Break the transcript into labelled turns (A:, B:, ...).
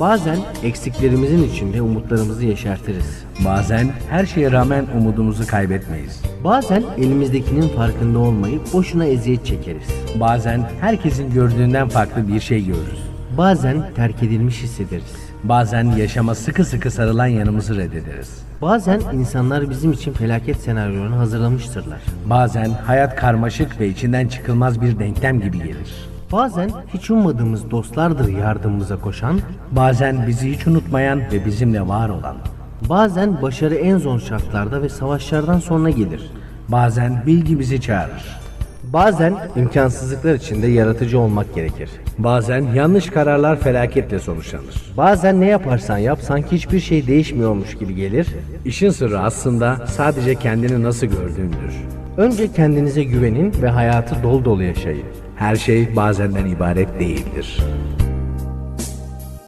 A: Bazen eksiklerimizin içinde umutlarımızı yeşertiriz.
B: Bazen her şeye rağmen umudumuzu kaybetmeyiz.
A: Bazen elimizdekinin farkında olmayıp boşuna eziyet çekeriz.
B: Bazen herkesin gördüğünden farklı bir şey görürüz.
A: Bazen terk edilmiş hissederiz.
B: Bazen yaşama sıkı sıkı sarılan yanımızı reddederiz.
A: Bazen insanlar bizim için felaket senaryolarını hazırlamıştırlar.
B: Bazen hayat karmaşık ve içinden çıkılmaz bir denklem gibi gelir.
A: Bazen hiç ummadığımız dostlardır yardımımıza koşan,
B: Bazen bizi hiç unutmayan ve bizimle var olan.
A: bazen başarı en zor şartlarda ve savaşlardan sonra gelir.
B: Bazen bilgi bizi çağırır.
A: Bazen imkansızlıklar içinde yaratıcı olmak gerekir.
B: Bazen yanlış kararlar felaketle sonuçlanır.
A: Bazen ne yaparsan yap sanki hiçbir şey değişmiyormuş gibi gelir.
B: İşin sırrı aslında sadece kendini nasıl gördüğündür.
A: Önce kendinize güvenin ve hayatı dolu dolu yaşayın.
B: Her şey bazenden ibaret değildir.